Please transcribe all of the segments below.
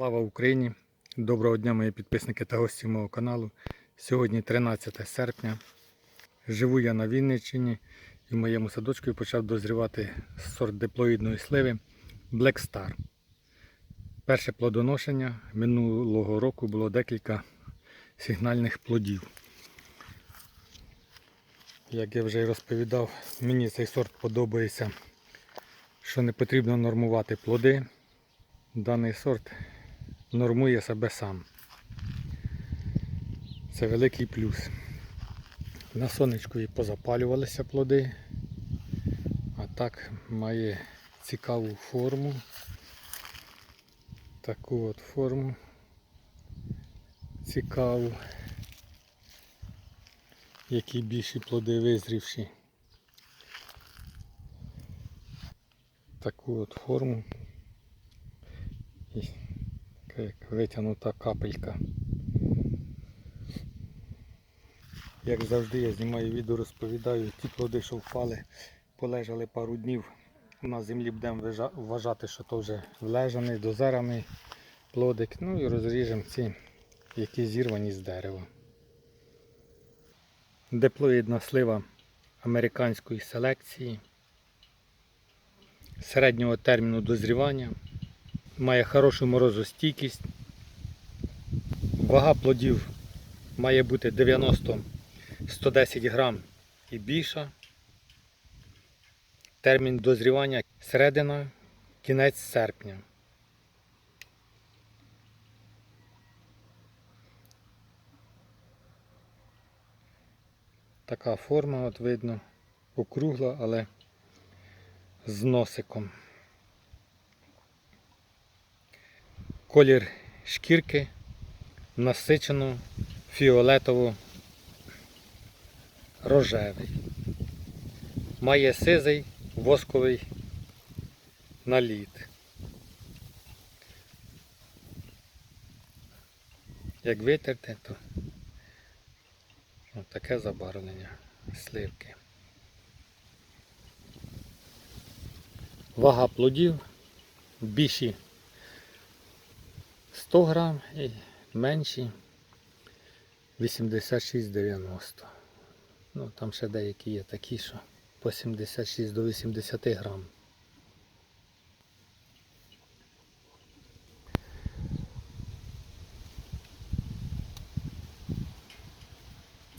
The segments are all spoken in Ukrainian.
Слава Україні! Доброго дня, мої підписники та гості мого каналу. Сьогодні 13 серпня. Живу я на Вінниччині і в моєму садочку почав дозрівати сорт диплоїдної сливи Black Star. Перше плодоношення минулого року було декілька сигнальних плодів. Як я вже й розповідав, мені цей сорт подобається, що не потрібно нормувати плоди. Даний сорт нормує себе сам. Це великий плюс. На сонечку і позапалювалися плоди, а так має цікаву форму. Таку от форму цікаву. Які більші плоди визрівші. Таку от форму. Витягнута капелька. Як завжди я знімаю відео, розповідаю, ті плоди, що впали, полежали пару днів на землі, будемо вважати, що то вже влежаний, дозараний плодик. Ну і розріжемо ці, які зірвані з дерева. Диплоїдна слива американської селекції середнього терміну дозрівання має хорошу морозостійкість. Вага плодів має бути 90-110 грам і більша. Термін дозрівання середина, кінець серпня. Така форма, от видно, округла, але з носиком. Колір шкірки насичено фіолетово рожевий. Має сизий восковий наліт. Як витерти, то таке забарвлення сливки. Вага плодів більші 100 грам і менші 86-90. Ну, там ще деякі є такі, що по 76 до 80 грам.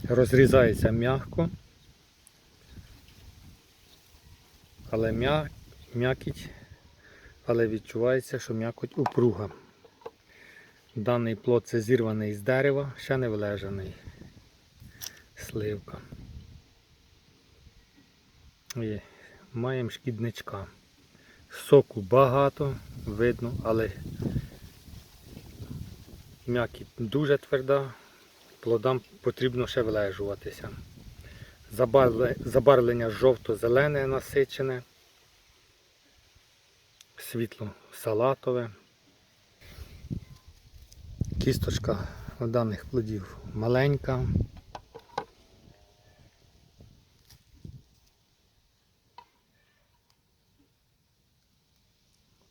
Розрізається м'яко, але м'я- м'якіть, але відчувається, що м'якоть упруга. Даний плод це зірваний з дерева, ще не влежаний. Сливка. І маємо шкідничка. Соку багато, видно, але м'якість дуже тверда, плодам потрібно ще влежуватися. Забарвлення жовто-зелене насичене, світло салатове. Кісточка даних плодів маленька.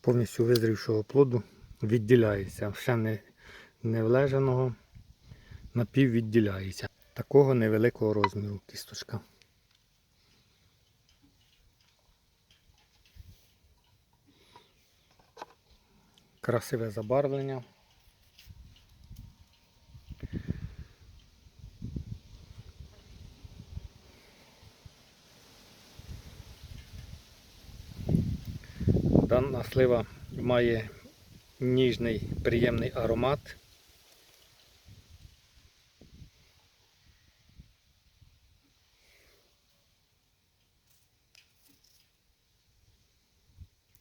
Повністю визрівшого плоду відділяється. Ще не, не влежаного напів відділяється. Такого невеликого розміру кісточка. Красиве забарвлення. Дана слива має ніжний приємний аромат.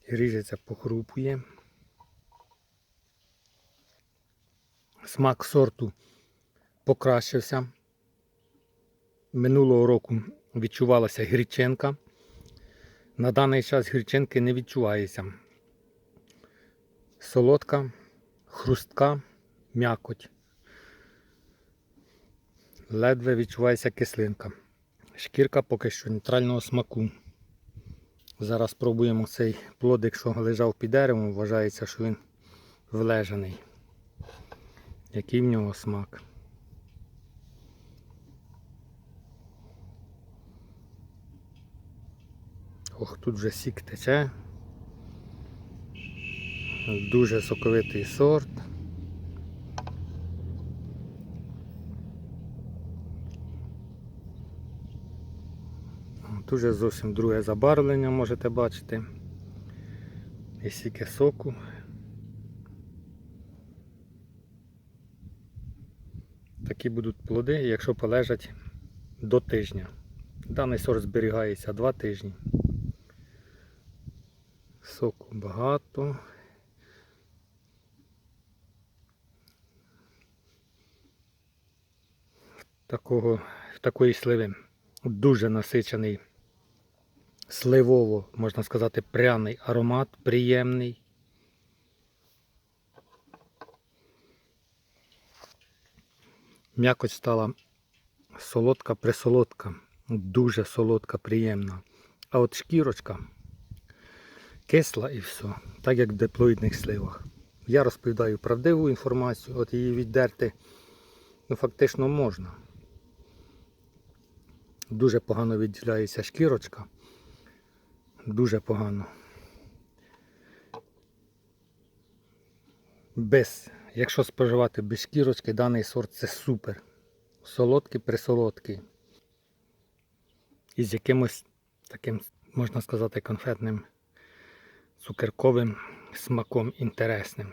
Ріжеться, похрупує. Смак сорту покращився. Минулого року відчувалася гірчинка. На даний час гірчинки не відчувається. Солодка, хрустка, м'якоть. Ледве відчувається кислинка. Шкірка поки що нейтрального смаку. Зараз спробуємо цей плодик, що лежав під деревом. Вважається, що він влежаний. Який в нього смак. Ох, тут вже сік тече. Дуже соковитий сорт. Тут вже зовсім друге забарвлення можете бачити. І стільки соку. Такі будуть плоди, якщо полежать до тижня. Даний сорт зберігається 2 тижні. Соку багато. Такого, такої сливи дуже насичений сливово, можна сказати, пряний аромат, приємний. М'якоть стала солодка, присолодка, дуже солодка, приємна. А от шкірочка кисла і все, так як в диплоїдних сливах. Я розповідаю правдиву інформацію, от її віддерти ну, фактично можна. Дуже погано відділяється шкірочка. Дуже погано. Без, якщо споживати без шкірочки, даний сорт це супер. Солодкий присолодкий. І з якимось таким, можна сказати, конфетним цукерковим смаком інтересним.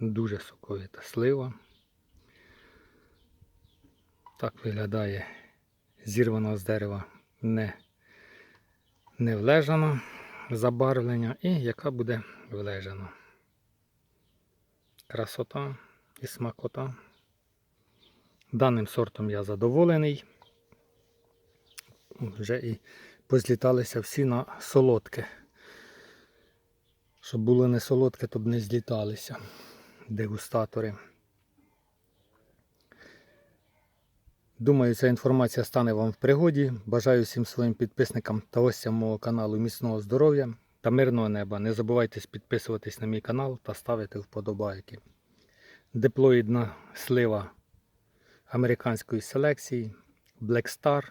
Дуже соковита слива. Так виглядає зірвано з дерева не, не влежано забарвлення і яка буде влежана. Красота і смакота. Даним сортом я задоволений. Вже і позліталися всі на солодке. Щоб було не солодке, то б не зліталися дегустатори. Думаю, ця інформація стане вам в пригоді. Бажаю всім своїм підписникам та гостям мого каналу міцного здоров'я та мирного неба. Не забувайте підписуватись на мій канал та ставити вподобайки. Диплоїдна слива американської селекції Black Star